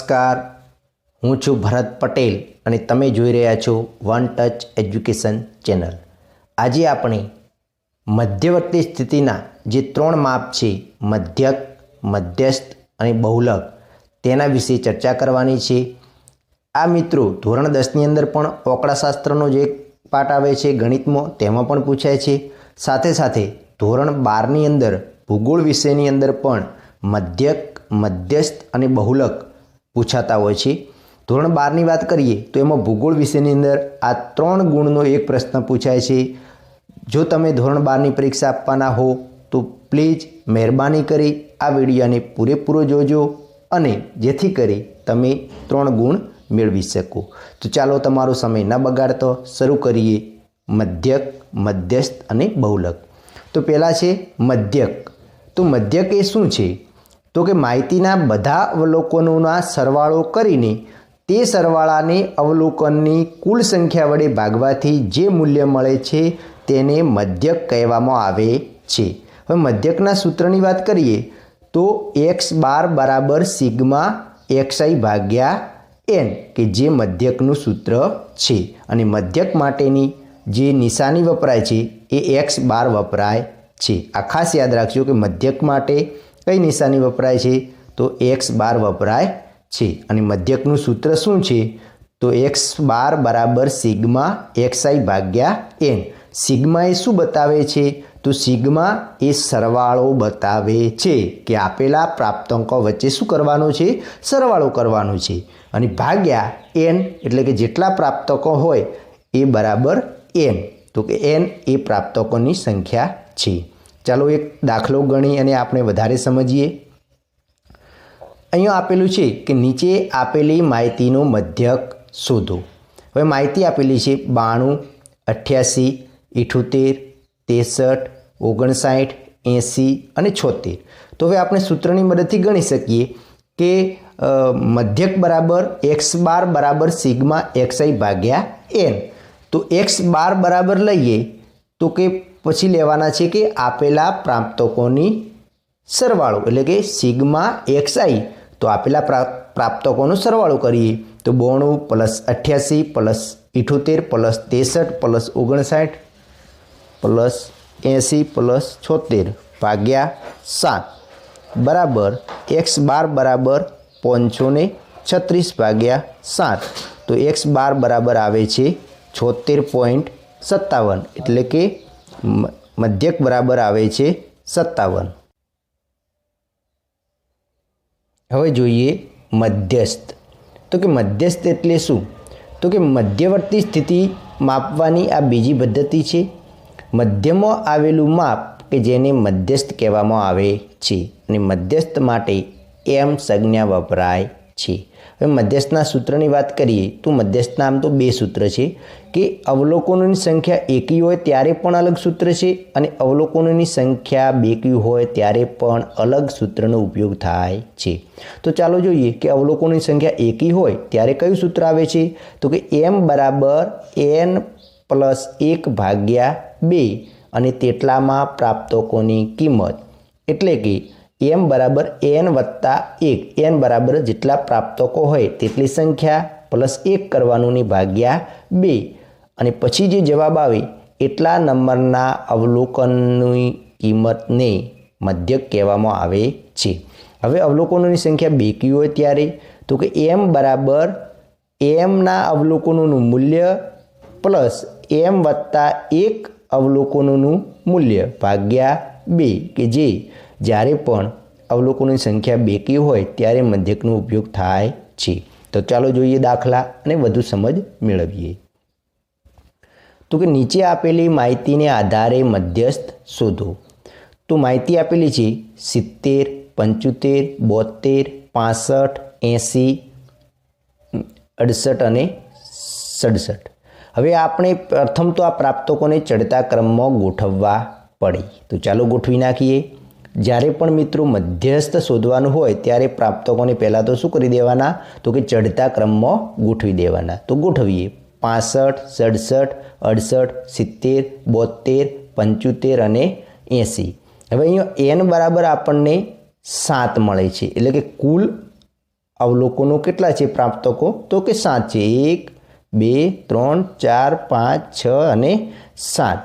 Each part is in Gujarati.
નમસ્કાર. હું છું ભરત પટેલ અને તમે જોઈ રહ્યા છો વન ટચ એજ્યુકેશન ચેનલ. આજે આપણે મધ્યવર્તી સ્થિતિના જે ત્રણ માપ છે, મધ્યક, મધ્યસ્થ અને બહુલક, તેના વિશે ચર્ચા કરવાની છે. આ મિત્રો ધોરણ દસની અંદર પણ ઓકળાશાસ્ત્રનો જે પાઠ આવે છે, ગણિતમાં તેમાં પણ પૂછાય છે. સાથે સાથે ધોરણ બારની અંદર ભૂગોળ વિષયની અંદર પણ મધ્યક, મધ્યસ્થ અને બહુલક પૂછાતા હોય છે. ધોરણ બારની વાત કરીએ તો એમાં ભૂગોળ વિષયની અંદર આ ત્રણ ગુણનો એક પ્રશ્ન પૂછાય છે. જો તમે ધોરણ બારની પરીક્ષા આપવાના હો, તો પ્લીઝ મહેરબાની કરી આ વિડીયોને પૂરેપૂરો જોજો અને જેથી કરી તમે ત્રણ ગુણ મેળવી શકો. તો ચાલો તમારો સમય ન બગાડતો શરૂ કરીએ. મધ્યક, મધ્યસ્થ અને બહુલક. તો પહેલાં છે મધ્યક. તો મધ્યક એ શું છે? તો કે માહિતીના બધા અવલોકનોના સરવાળો કરીને તે સરવાળાને અવલોકનની કુલ સંખ્યા વડે ભાગવાથી જે મૂલ્ય મળે છે તેને મધ્યક કહેવામાં આવે છે. હવે મધ્યકના સૂત્રની વાત કરીએ તો એક્સ બાર બરાબર સિગ્મા એક્સઆઈ ભાગ્યા એન, કે જે મધ્યકનું સૂત્ર છે. અને મધ્યક માટેની જે નિશાની વપરાય છે એ એક્સ બાર વપરાય છે. આ ખાસ યાદ રાખજો કે મધ્યક માટે કઈ નિશાની વપરાય છે? તો એક્સ બાર વપરાય છે. અને મધ્યકનું સૂત્ર શું છે? તો એક્સ બાર બરાબર સિગ્મા એક્સઆઈ ભાગ્યા એન સિગ્મા એ શું બતાવે છે? તો સિગ્મા એ સરવાળો બતાવે છે કે આપેલા પ્રાપ્તાંકો વચ્ચે શું કરવાનું છે? સરવાળો કરવાનો છે. અને ભાગ્યા એન એટલે કે જેટલા પ્રાપ્તકો હોય એ બરાબર એન તો કે એન એ પ્રાપ્તકોની સંખ્યા છે. ચાલો એક દાખલો ગણી અને આપણે વધારે સમજીએ. અહીંયા આપેલું છે કે નીચે આપેલી માહિતીનો મધ્યક શોધો. હવે માહિતી આપેલી છે બાણું, અઠ્યાસી, ઇઠોતેર ત્રેસઠ ઓગણસાઠ, એંસી અને છોતેર. તો હવે આપણે સૂત્રની મદદથી ગણી શકીએ કે મધ્યક બરાબર એક્સ બાર બરાબર સિગ્મા એક્સઆઈ ભાગ્યા એન. તો એક્સ બાર બરાબર લઈએ તો કે પછી લેવાના છે કે આપેલા પ્રાપ્તકોની સરવાળો, એટલે કે સિગ્મા એક્સઆઈ તો આપેલા પ્રાપ્તકોનો સરવાળો કરીએ, તો બોણું પ્લસ અઠ્યાસી પ્લસ ઇઠોતેર પ્લસ ત્રેસઠ પ્લસ ઓગણસાઠ પ્લસ એંસી પ્લસ છોતેર ભાગ્યા સાત. બરાબર એક્સ બાર બરાબર પાંચસો છત્રીસ ભાગ્યા સાત. તો એક્સ બાર બરાબર આવે છે છોતેર પોઈન્ટ સત્તાવન, એટલે કે મધ્યક બરાબર આવે છે સત્તાવન. હવે જોઈએ મધ્યસ્થ. તો કે મધ્યસ્થ એટલે શું? તો કે મધ્યવર્તી સ્થિતિ માપવાની આ બીજી પદ્ધતિ છે. મધ્યમાં આવેલું માપ કે જેને મધ્યસ્થ કહેવામાં આવે છે. અને મધ્યસ્થ માટે એમ સંજ્ઞા વપરાય છે. હવે મધ્યસ્થના સૂત્રની વાત કરીએ, તો મધ્યસ્થના આમ તો બે સૂત્ર છે. કે અવલોકનોની સંખ્યા એકી હોય ત્યારે પણ અલગ સૂત્ર છે અને અવલોકનોની સંખ્યા બેકી હોય ત્યારે પણ અલગ સૂત્રનો ઉપયોગ થાય છે. તો ચાલો જોઈએ કે અવલોકનોની સંખ્યા એકી હોય ત્યારે કયું સૂત્ર આવે છે? તો કે એમ બરાબર એન પ્લસ એક ભાગ્યા બે અને તેટલામાં પ્રાપ્તકોની કિંમત. એટલે કે એમ બરાબર એન વત્તા એક. એન બરાબર જેટલા પ્રાપ્તકો હોય તેટલી સંખ્યા પ્લસ એક કરવાનું ભાગ્યા બે. અને પછી જે જવાબ આવે, એટલા નંબરના અવલોકનની કિંમતને મધ્યક કહેવામાં આવે છે. હવે અવલોકનોની સંખ્યા બેકી હોય ત્યારે? તો કે એમ બરાબર એમના અવલોકનોનું મૂલ્ય પ્લસ એમ વત્તા એક અવલોકનોનું મૂલ્ય ભાગ્યા બે. કે જે જ્યારે પણ અવલોકોની સંખ્યા બેકી હોય ત્યારે મધ્યકનો ઉપયોગ થાય છે. તો ચાલો જોઈએ દાખલા અને વધુ સમજ મેળવીએ. તો કે નીચે આપેલી માહિતીને આધારે મધ્યસ્થ શોધો. તો માહિતી આપેલી છે સિત્તેર, પંચોતેર બોતેર પાસઠ, એંસી, અડસઠ અને સડસઠ. હવે આપણે પ્રથમ તો આ પ્રાપ્તકોને ચડતા ક્રમમાં ગોઠવવા પડે. તો ચાલો ગોઠવી નાખીએ. જ્યારે પણ મિત્રો મધ્યસ્થ શોધવાનું હોય, ત્યારે પ્રાપ્તકોને પહેલાં તો શું કરી દેવાના? તો કે ચડતા ક્રમમાં ગોઠવી દેવાના. તો ગોઠવીએ. પાસઠ, સડસઠ, અડસઠ, સિત્તેર બોતેર પંચોતેર અને એંસી. હવે અહીંયા એન બરાબર આપણને સાત મળે છે. એટલે કે કુલ અવલોકનો કેટલા છે પ્રાપ્તકો? તો કે સાત છે. એક, બે, ત્રણ, ચાર, પાંચ, છ અને સાત.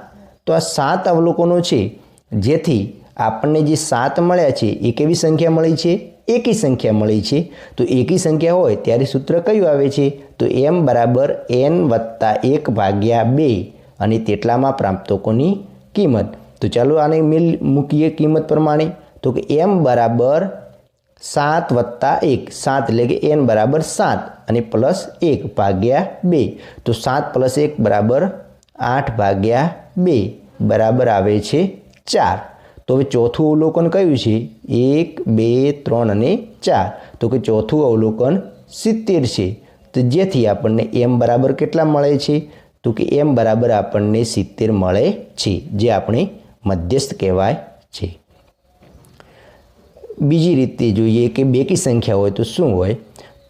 તો આ સાત અવલોકનો છે. જેથી આપણને જે સાત મળ્યા છે, એ કેવી સંખ્યા મળી છે? એકી સંખ્યા મળી છે. તો એકી સંખ્યા હોય ત્યારે સૂત્ર કયું આવે છે? તો એમ બરાબર એન વત્તા એક ભાગ્યા બે. અને તેટલામાં પ્રાપ્તકોની કિંમત. તો ચાલો આને મિલ મૂકીએ કિંમત પ્રમાણે. તો કે એમ બરાબર સાત વત્તા એક. સાત એટલે કે એન બરાબર સાત. અને પ્લસ એક ભાગ્યા બે. તો સાત પ્લસ એક બરાબર આઠ ભાગ્યા બે. બરાબર આવે છે ચાર. તો હવે ચોથું અવલોકન કયું છે? એક, બે, ત્રણ અને ચાર. તો કે ચોથું અવલોકન સિત્તેર છે. તો જેથી આપણને એમ બરાબર કેટલા મળે છે? તો કે એમ બરાબર આપણને સિત્તેર મળે છે, જે આપણે મધ્યસ્થ કહેવાય છે. બીજી રીતે જોઈએ કે બેકી સંખ્યા હોય તો શું હોય?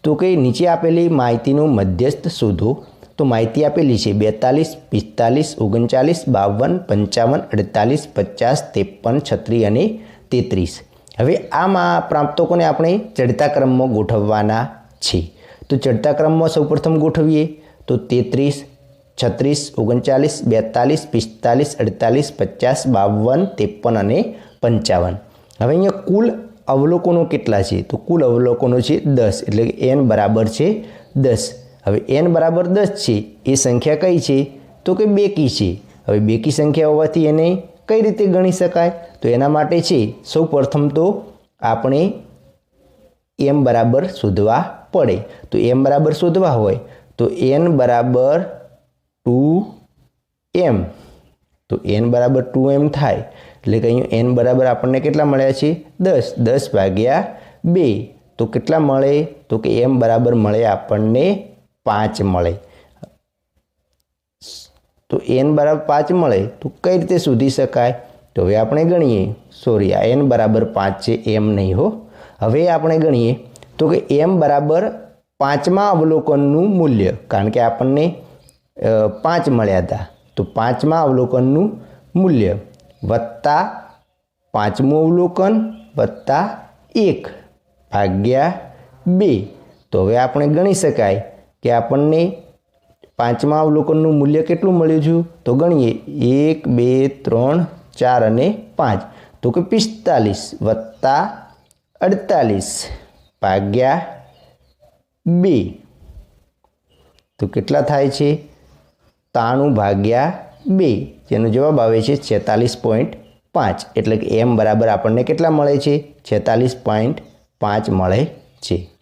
તો કે નીચે આપેલી માહિતીનું મધ્યસ્થ શોધો. તો માહિતી આપેલી છે. બેતાલીસ, પિસ્તાલીસ, ઓગણચાલીસ, બાવન, પંચાવન, અડતાલીસ, પચાસ, ત્રેપન છત્રીસ અને તેત્રીસ. હવે આમાં પ્રાપ્તકોને આપણે ચડતા ક્રમમાં ગોઠવવાના છે. તો ચડતા ક્રમમાં સૌપ્રથમ ગોઠવીએ. તો તેત્રીસ, છત્રીસ, ઓગણચાલીસ, બેતાલીસ, પિસ્તાલીસ, અડતાલીસ, પચાસ, બાવન, ત્રેપન અને પંચાવન. હવે અહીંયા કુલ અવલોકનો કેટલા છે? તો કુલ અવલોકનો છે દસ. એટલે કે એન બરાબર છે દસ. હવે એન બરાબર દસ છે, એ સંખ્યા કઈ છે? તો કે બેકી છે. હવે બેકી સંખ્યા હોવાથી એને કઈ રીતે ગણી શકાય? તો એના માટે છે, સૌ પ્રથમ તો આપણે એમ બરાબર શોધવા પડે. તો એમ બરાબર શોધવા હોય, તો એન બરાબર ટુ એમ. તો એન બરાબર ટુ એમ થાય. એટલે કે અહીંયા એન બરાબર આપણને કેટલા મળ્યા છે? દસ. દસ ભાગ્યા બે. તો કેટલા મળે? તો કે એમ બરાબર મળે આપણને પાંચ મળે. તો એન બરાબર પાંચ મળે, તો કઈ રીતે શોધી શકાય? તો હવે આપણે ગણીએ. સોરી આ એન બરાબર પાંચ છે, એમ નહીં હો. હવે આપણે ગણીએ. તો કે એમ બરાબર પાંચમા અવલોકનનું મૂલ્ય, કારણ કે આપણને પાંચ મળ્યા હતા. તો પાંચમા અવલોકનનું મૂલ્ય વત્તા પાંચમું અવલોકન વત્તા એક ભાગ્યા બે. તો હવે આપણે ગણી શકાય. કે આપણને પાંચમા અવલોકનનું મૂલ્ય કેટલું મળ્યું છે? તો ગણીએ. એક, બે, ત્રણ, ચાર અને પાંચ. તો કે પિસ્તાલીસ વત્તા અડતાલીસ ભાગ્યા બે. તો કેટલા થાય છે? તાણું ભાગ્યા બે. જેનો જવાબ આવે છે છેતાલીસ પોઈન્ટ પાંચ. એટલે કે એમ બરાબર આપણને કેટલા મળે છે? છેતાલીસ પોઈન્ટ પાંચ મળે છે.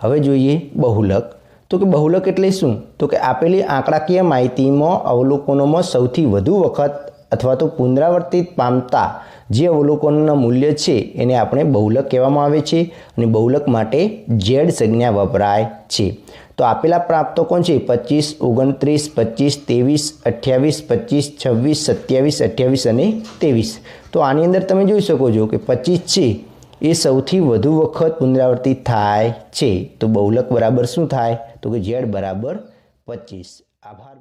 હવે જોઈએ બહુલક. તો કે બહુલક એટલે શું? તો કે આપેલી આંકડાકીય માહિતીમાં અવલોકનોમાં સૌથી વધુ વખત અથવા તો પુનરાવર્તિત પામતા જે અવલોકનોના મૂલ્ય છે એને આપણે બહુલક કહેવામાં આવે છે અને બહુલક માટે ઝેડ સંજ્ઞા વપરાય છે. તો આપેલા પ્રાપ્તકો છે? પચીસ, ઓગણત્રીસ, પચીસ, ત્રેવીસ, અઠ્યાવીસ, પચીસ, છવ્વીસ, સત્યાવીસ, અઠ્યાવીસ અને ત્રેવીસ. તો આની અંદર તમે જોઈ શકો છો કે પચીસ છે એ સૌથી વધુ વખત પુનરાવર્તિત થાય છે. તો બહુલક બરાબર શું થાય? તો કે ઝેડ બરાબર પચીસ. આભાર